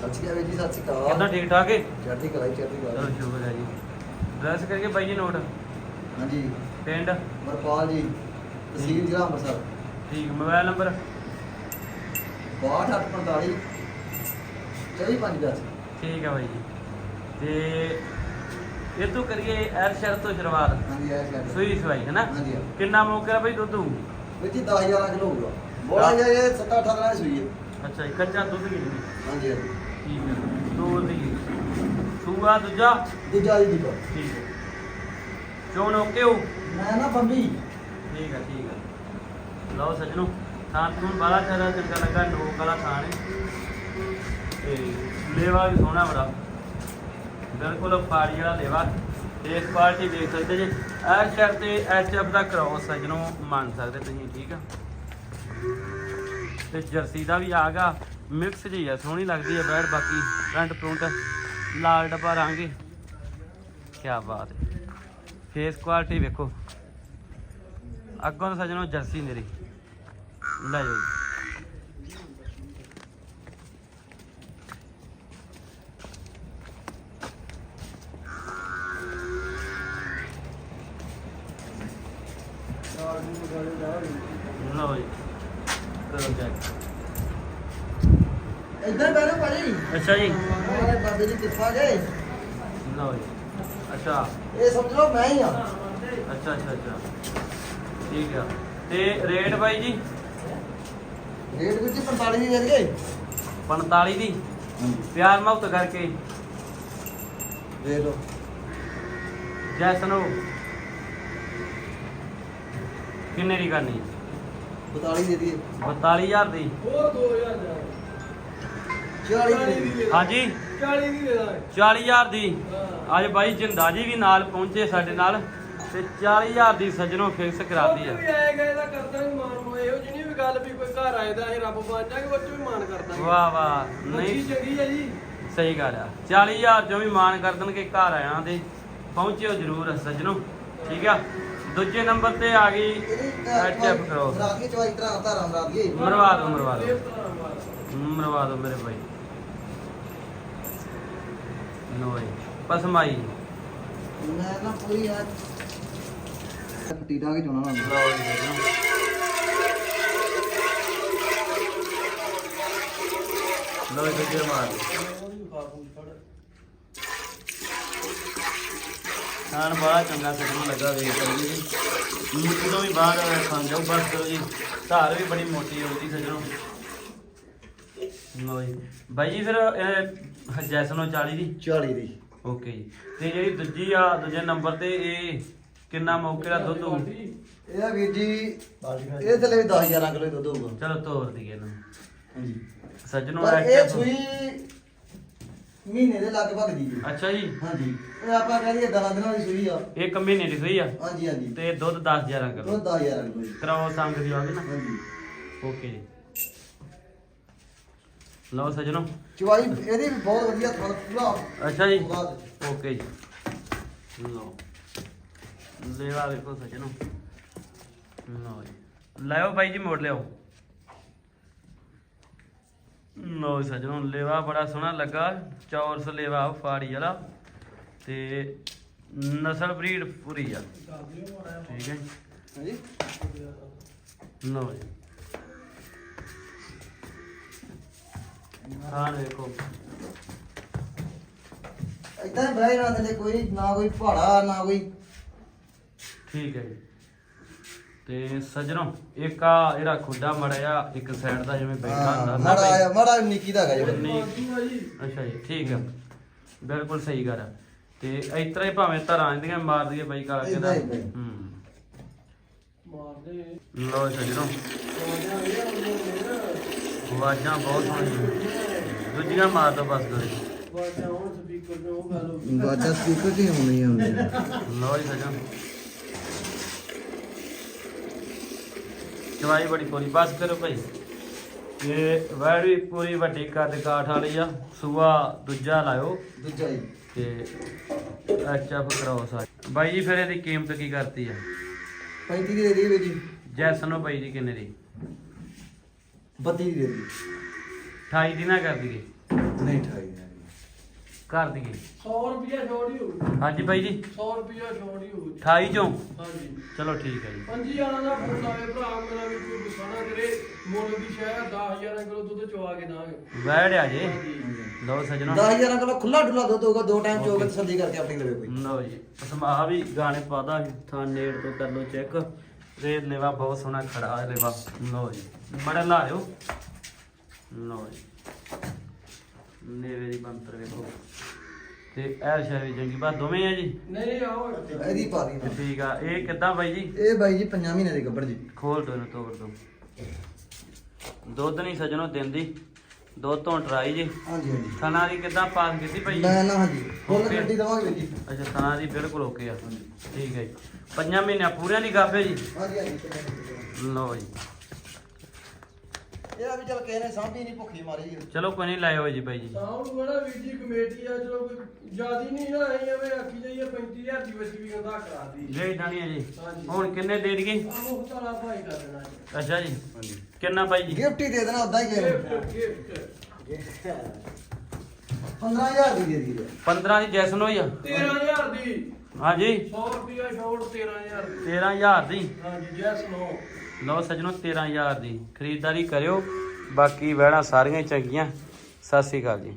ਸਤਿ ਸ਼੍ਰੀ ਅਕਾਲ ਵੀਰ ਜੀ ਸਤਿ ਸ਼੍ਰੀ ਕਿੱਦਾਂ ਅਕਾਲ ਠੀਕ ਠਾਕ ਹੈ ਚੜ੍ਹਦੀ ਕਲਾ ਜੀ, ਚੜ੍ਹਦੀ ਚਲੋ ਕਲਾ ਸ਼ੁਕਰ ਹੈ ਜੀ। ਡਰੈਸ ਕਰਕੇ ਬਾਈ ਜੀ ਨੋਟ। ਹਾਂਜੀ। ਪਿੰਡ? ਮਰਪਾਲ ਜੀ ਤਹਿਸੀਲ ਜ਼ਿਲ੍ਹਾ ਅੰਮ੍ਰਿਤਸਰ। ਠੀਕ ਮੋਬਾਈਲ ਨੰਬਰ? 62845 24510 ਠੀਕ ਹੈ ਬਾਈ ਜੀ। ਤੇ ਇਹ ਤੋਂ ਕਰੀਏ ਐਰ ਸ਼ਹਿਰ ਤੋਂ ਸ਼ੁਰੂਆਤ। ਹਾਂਜੀ ਇਹ ਸ਼ਾਇਦ ਸੂਈ ਸਵਾਈ ਹੈ ਨਾ? ਹਾਂਜੀ ਹਾਂ। ਕਿੰਨਾ ਮੌਕਾ ਬਾਈ ਦੁੱਧ? ਹੋਊ? ਜੀ 10000 ਕਿਲੋ ਹੋਊਗਾ। ਬੋਲਾ ਇਹ 7 8 ਦਿਨਾਂ ਦੀ ਸੂਈ ਹੈ। ਅੱਛਾ ਜੀ ਕੱਚਾ ਦੁੱਧ ਕਿੰਨੀ ਹਾਂਜੀ ਹਾਂਜੀ। ਠੀਕ ਹੈ। ਦੋ ਦੀ ਸੂਆ ਦੂਜਾ? ਠੀਕ ਹੈ। ਚੋਣ ਓਕੇ ਹੋ? ਮੈਂ ਨਾ ਬੰਬੀ। ਠੀਕ ਹੈ ਠੀਕ ਹੈ। ਲਓ ਸੱਜਣੋ ਥਾਂ ਚੰਗਾ ਲੱਗਾ ਵਾਲਾ ਥਾਂ ਤੇ ਲੇਵਾ ਵੀ ਸੋਹਣਾ ਬੜਾ। ਬਿਲਕੁਲ ਫਾੜੀ ਵਾਲਾ ਲੇਵਾ। ਤੇ ਇਸ ਪਾਰਟੀ ਦੇਖ ਸਕਦੇ ਜੇ। ਤੇ ਐਚ ਐਫ ਦਾ ਕ੍ਰੋਸ ਸੱਜਣੋ ਮੰਨ ਸਕਦੇ ਤੁਸੀਂ ਠੀਕ ਆ। ਤੇ ਜਰਸੀ ਦਾ ਵੀ ਆਗਾ ਮਿਕਸ ਜੀ ਆ, ਸੋਹਣੀ ਲੱਗਦੀ ਹੈ ਬੈਡ ਬਾਕੀ ਫਰੰਟ ਫਰੰਟ ਲਾਲ ਡੱਬਾ ਰੰਗ ਕੀ ਬਾਤ ਹੈ। ਫੇਸ ਕੁਆਲਿਟੀ ਵੇਖੋ। ਅੱਗੋਂ ਤਾਂ ਸਜਣੋ ਜਰਸੀ ਮੇਰੀ। ਲੈ ਜਾਓ ਜੀ। ਲਓ ਜੀ। ਕਰੋ ਚੈੱਕ ਇਦਾਂ ਬੈਠੋ ਭਾਜੀ। ਅੱਛਾ ਜੀ। ਮਾਰੇ ਬਾਬੇ ਦੀ ਕਿਰਪਾ ਜੇ। ਲਓ ਜੀ। ਅੱਛਾ। ਇਹ ਸਮਝ ਲਓ ਮੈਂ ਹੀ ਆ। ਅੱਛਾ ਅੱਛਾ ਅੱਛਾ। ਠੀਕ ਆ। ਤੇ ਰੇਟ ਬਾਈ ਜੀ? ਰੇਟ ਵਿੱਚ 45 ਦੀ ਦੇ ਦੇਗੇ 45 ਦੀ? ਪਿਆਰ ਮੁਕਤ ਕਰਕੇ। ਦੇ ਲਓ ਜੈਸਨੋ ਕਿੰਨੇ ਦੀ ਕਰਨੀ? 42 ਦੇ ਦਈਏ। 42000 ਦੀ। ਹੋਰ 2000 ਦਾ 40 ਦੀ। ਦੇ ਦਈਏ ਹਾਂਜੀ। 40 ਦੀ ਦੇ ਦਾਂਗੇ 40000 ਦੀ। ਅੱਜ ਬਾਈ ਜਿੰਦਾ ਜੀ ਵੀ ਨਾਲ ਪਹੁੰਚੇ ਸਾਡੇ ਨਾਲ ਤੇ 40000 ਦੀ ਸੱਜਣੋਂ ਫਿਕਸ ਕਰਾਤੀ ਆ। ਆਏ ਗਏ ਦਾ ਕਰਦਾ ਵੀ ਮਾਨ ਮੋ ਇਹੋ ਜਿਹੀ ਨਹੀਂ ਵੀ ਗੱਲ ਵੀ ਕੋਈ ਘਰ ਆਏ ਦਾ ਅਸੀਂ ਰੱਬ ਬਣ ਜਾਗੇ ਉਹ 'ਚ ਵੀ ਮਾਨ ਕਰਦਾ ਵਾਹ ਵਾਹ। ਨਹੀਂ। ਚੰਗੀ ਹੈ ਜੀ। ਸਹੀ ਗੱਲ ਆ। 40000 ਚੋਂ ਵੀ ਮਾਨ ਕਰ ਦੇਣਗੇ ਘਰ ਆਇਆਂ ਦੇ। ਪਹੁੰਚਿਓ ਜ਼ਰੂਰ ਸੱਜਣੋ। ਠੀਕ ਆ। ਦੂਜੇ ਨੰਬਰ ਤੇ ਆ ਗਈ ਐਚਐਫ ਕਰੋ ਰਾਤ ਦੀ ਚਵਾਈ ਤਰਾ ਧਾਰਾਂ ਰਾਤ ਦੀ। ਮਰਵਾ ਦਿਓ ਮਰਵਾ। ਮਰਵਾ ਦਿਓ ਮੇਰੇ ਭਾਈ। ਲੋਈ ਪਸਮਾਈ। ਮੈਂ ਨਾ ਪੂਰੀ ਆ ਟੀਟਾ ਕੇ ਚੋਣਾ ਨਾ। ਲਓ ਜੀ ਸੱਜਣੋ ਲਓ ਜੀ ਦੂਜੇ ਮਾਰ। ਦਿਓ। ਖਾਣ ਬੜਾ ਚੰਗਾ ਲੱਗਾ ਵੇਖ ਸਕਦੇ ਜੀ। ਮਿੱਟੀ ਤੋਂ ਵੀ ਬਾਹਰ ਖਾਣ ਜਾਓ ਬਸ ਕਰੋ ਜੀ। ਧਾਰ ਵੀ ਬੜੀ ਮੋਟੀ ਹੋਊਗੀ ਸੱਜਣੋ ਜੀ। ਬਾਈ ਜੀ ਫਿਰ ਇਹ ਜੈਸਨੋ 40 ਦੀ? 40 ਦੀ। ਓਕੇ ਜੀ। ਤੇ ਜਿਹੜੀ ਦੂਜੀ ਆ ਦੂਜੇ ਨੰਬਰ ਤੇ ਇਹ ਕਿੰਨਾ ਮੌਕੇ ਦਾ ਦੁੱਧ ਹੋਊ? ਇਹਦਾ ਵੀਰ ਜੀ ਇਹ ਥੱਲੇ ਵੀ 10000 ਕਿਲੋ ਦੁੱਧ ਹੋਊਗਾ। ਚਲੋ ਤੋਰ ਦਈਏ ਇਹਨੂੰ। ਹਾਂਜੀ। ਸੱਜਣੋ ਪਰ ਇਹ ਸੂਈ ਮਹੀਨੇ ਦੇ ਲਗਭਗ ਦੀ ਜੀ ਅੱਛਾ ਜੀ। ਹਾਂਜੀ। ਇਹ ਆਪਾਂ ਕਹਿੰਦੇ 10 ਦਿਨਾਂ ਦੀ ਸੂਈ ਆ। ਇੱਕ ਮਹੀਨੇ ਦੀ ਸੂਈ ਆ? ਹਾਂਜੀ ਹਾਂਜੀ। ਤੇ ਦੁੱਧ 10 11 ਉਹ ਕਿਲੋ 10000 ਕਿਲੋ ਜੀ। ਕਰਾਓ ਸੰਗ ਦੀ ਆ ਗਈ ਨਾ। ਹਾਂਜੀ। ਓਕੇ ਜੀ। ਲਓ ਸੱਜਣੋ। ਚਵਾਈ ਇਹਦੀ ਵੀ ਬਹੁਤ ਵਧੀਆ ਥਣ ਪੂਰਾ। ਅੱਛਾ ਜੀ। ਪੂਰਾ ਓਕੇ ਜੀ। ਲਓ। ਲੈਵਾ ਵੇਖੋ ਸੱਜਣੋ। ਲਓ ਜੀ। ਲਾਓ ਬਾਈ ਜੀ ਮੋੜ ਲਿਓ ਲਓ ਸੱਜਣੋ ਲੇਵਾ ਬੜਾ ਸੋਹਣਾ ਲੱਗਾ। ਚੌਰਸ ਲੇਵਾ ਫਾੜੀ ਵਾਲਾ। ਤੇ ਨਸਲ ਬਰੀਡ ਪੂਰੀ ਆ। ਠੀਕ ਹੈ ਜੀ। ਲਓ ਜੀ। ਹਾਂ ਵੇਖੋ ਇਦਾਂ ਹੀ ਬਹਿ ਜਾਣਾ ਤੇ ਕੋਈ ਨਾ ਕੋਈ ਪਹਾੜਾ ਨਾ ਕੋਈ ਠੀਕ ਹੈ ਜੀ। ਤੇ ਸੱਜਣੋ ਇੱਕ ਆ ਇਹਦਾ ਖੁੱਡਾ ਮੜਿਆ ਇੱਕ ਸਾਈਡ ਦਾ ਜਿਵੇਂ ਬੈਠਾ ਹੁੰਦਾ ਨਾ ਮਾੜਾ ਬਈ। ਆਇਆ ਮਾੜਾ ਨਿੱਕੀ ਦਾ ਹੈਗਾ ਜੀ ਨਹੀਂ ਬਾਜੂ ਆ ਜੀ। ਅੱਛਾ ਜੀ ਠੀਕ ਆ। ਬਿਲਕੁਲ ਸਹੀ ਗੱਲ ਆ। ਤੇ ਇਸ ਤਰ੍ਹਾਂ ਹੀ ਭਾਵੇਂ ਧਰਾਂ ਇਹਦੀਆਂ ਮਾਰ ਦਈਏ ਬਾਈ ਕਾਲਾ ਏਦਾਂ ਕਿਹਦਾ ਹੀ, ਏਦਾਂ ਹੀ। ਹੂੰ। ਮਾਰਦੇ। ਲੋ ਸੱਜਣੋ ਸੋਹਣਿਆ ਇਹ ਹੁੰਦੇ ਨਾ ਆਵਾਜ਼ਾਂ ਬਹੁਤ ਸੋਹਣੀਆਂ ਦੂਜੀਆਂ ਮਾਰ ਦੋ ਬਸ ਕਰੋ ਬਾਜਾ ਹੁਣ ਸਪੀਕਰ ਤੇ ਉਹ ਗੱਲ। ਹੋ ਬਾਜਾ ਸਪੀਕਰ ਤੇ ਹੋਣੀ ਹੁੰਦੀ ਲੋ ਜੀ ਸੱਜਣ ਚਵਾਈ ਬੜੀ ਪੂਰੀ ਬਸ ਕਰੋ ਭਾਈ। ਇਹ ਵੈੜੀ ਪੂਰੀ ਵੱਡੀ ਕੱਦ ਕਾਠ ਵਾਲੀ ਆ। ਸੂਆ ਦੂਜਾ ਲਾਇਓ। ਦੂਜਾ ਜੀ। ਤੇ ਐਚਐਫ ਕਰਾਓ ਸਾ ਬਾਈ ਜੀ ਫਿਰ ਇਹਦੀ ਕੀਮਤ ਕੀ ਕਰਤੀ ਆ? 35 ਦੀ ਦੇ ਦੀ ਵੀਰ ਜੀ। ਜੈਸਨੋ ਬਾਈ ਜੀ ਕਿੰਨੇ ਦੀ? 32 ਦੀ ਦੇ ਦੀ 28 ਦੀ ਨਾ ਕਰ ਦਈਏ। ਨਹੀਂ ਠਾਈ ਹੈ ਕਰ ਦਈਏ। 100 ਰੁਪਿਆ ਛੋੜ ਹੀ ਹੋਊ। ਹਾਂਜੀ ਬਾਈ ਜੀ। 100 ਰੁਪਿਆ ਛੋੜ ਹੀ ਹੋਊ। 28 ਚੋਂ? ਹਾਂਜੀ। ਚਲੋ ਠੀਕ ਹੈ ਜੀ। ਪੰਜੀ ਵਾਲਾ ਦਾ ਫੋਨ ਆਵੇ ਭਰਾ ਮੇਰਾ ਵੀ ਕੋਈ ਗੁੱਸਾ ਨਾ ਕਰੇ। ਮੁੱਲ ਦੀ ਸ਼ਹਿਰ 10000 ਕਿਲੋ ਦੁੱਧ ਚਵਾ ਕੇ ਦਾਂਗੇ। ਵੈੜ ਆ ਜੇ। ਲਓ ਸਜਣੋ। 10000 ਕਿਲੋ ਖੁੱਲਾ ਡੁੱਲਾ ਦੁੱਧ ਹੋਊਗਾ ਦੋ ਟਾਈਮ ਚੋਗ ਤਸੱਲੀ ਕਰਕੇ ਆਪਣੀ ਲਵੇ ਕੋਈ। ਲਓ ਜੀ। ਸਮਾ ਵੀ ਗਾਣੇ ਪਾਦਾ ਥਾਂ ਨੇੜ ਤੋਂ ਕਰ ਲਓ ਚੈੱਕ। ਤੇ ਲੇਵਾ ਬਹੁਤ ਸੋਹਣਾ ਖੜਾ ਹੈ ਲੇਵਾ ਲਓ ਜੀ ਮੜਾ ਲਾਇਓ। ਲਓ ਜੀ। ਨੇਵੇ ਦੀ ਬੰਤਰ ਵੇਖੋ। ਤੇ ਇਹ ਸ਼ਾਵੀ ਜੰਗੀ ਬਾ ਦੋਵੇਂ ਆ ਜੀ? ਨਹੀਂ ਨਹੀਂ ਆਓ ਇਹਦੀ ਪਾ ਦੀ ਤੇ ਠੀਕ ਆ ਇਹ ਕਿੱਦਾਂ ਬਾਈ ਜੀ? ਇਹ ਬਾਈ ਜੀ 5 ਮਹੀਨੇ ਦੀ ਗੱਭੜ ਜੀ। ਖੋਲ ਦੋ ਇਹਨੂੰ ਤੋੜ ਦੋ। ਦੁੱਧ ਨਹੀਂ ਸਜਣੋ ਦਿੰਦੀ। ਦੁੱਧ ਤੋਂ ਟਰਾਈ ਜੀ। ਹਾਂਜੀ ਹਾਂਜੀ। ਥਣਾ ਦੀ ਕਿੱਦਾਂ ਪਾਸ ਕੀਤੀ ਭਾਈ? ਨਾ ਨਾ ਹਾਂਜੀ। ਫੁੱਲ Okay. ਗੱਡੀ ਦਵਾਂਗੇ ਜੀ। ਅੱਛਾ ਥਣਾ ਦੀ ਬਿਲਕੁਲ ਓਕੇ ਆ। ਠੀਕ ਹੈ ਜੀ। ਪੰਜਾਂ ਮਹੀਨਿਆਂ ਪੂਰਿਆਂ ਦੀ ਗਾਫੇ ਜੀ? ਹਾਂਜੀ ਹਾਂਜੀ ਲਓ ਜੀ। ਇਹ ਆ ਵੀ ਚਲ ਕਿਸੇ ਨੇ ਸਾਂਭੀ ਨਹੀਂ ਭੁੱਖੀ ਮਾਰੀ ਜੀ ਚਲੋ ਕੋਈ ਨਹੀਂ ਲਾਇਓ ਜੀ ਬਾਈ ਜੀ। ਸਾਊਂਡ ਬੜਾ ਵੀਰ ਜੀ ਕਮੇਟੀ ਆ ਚਲੋ ਕੋਈ ਜਿਆਦੀ ਨਹੀਂ ਨਾ ਅਸੀਂ ਐਵੇਂ ਆਖੀ ਜਾਈਏ 35000 ਦੀ ਵਸੀ ਵੀ ਉਹਦਾ ਕਰਾਦੀ ਜੇ ਇਦਾਂ ਨਹੀਂ ਹੈ ਜੀ। ਹਾਂਜੀ। ਹੁਣ ਕਿੰਨੇ ਦੇ ਦਈਏ ਆ ਮੁਖਤਾਲਾ ਭਾਈ ਕਰ ਦੇਣਾ ਜੀ। ਅੱਛਾ ਜੀ। ਕਿੰਨਾ ਬਾਈ ਜੀ? ਗਿਫਟ ਹੀ ਦੇ ਦੇਣਾ ਉਦਾਂ ਹੀ ਗਿਫਟ ਗਏ ਗਿਫਟ 15000 ਦੀ ਦੇ ਦੀ 15 ਦੀ ਜੈਸਨ ਹੋਈ ਆ? 13000 ਦੀ। ਹਾਂਜੀ। 100 ਰੁਪਿਆ ਛੋੜ 13000 ਦੀ। 13000 ਦੀ। ਹਾਂਜੀ ਜੈਸ ਨੋ ਲਓ ਸੱਜਣੋ 13000 ਦੀ ਖਰੀਦਦਾਰੀ ਕਰਿਓ। ਬਾਕੀ ਵਹਿਣਾ ਸਾਰੀਆਂ ਚੰਗੀਆਂ। ਸਤਿ ਸ੍ਰੀ ਅਕਾਲ ਜੀ।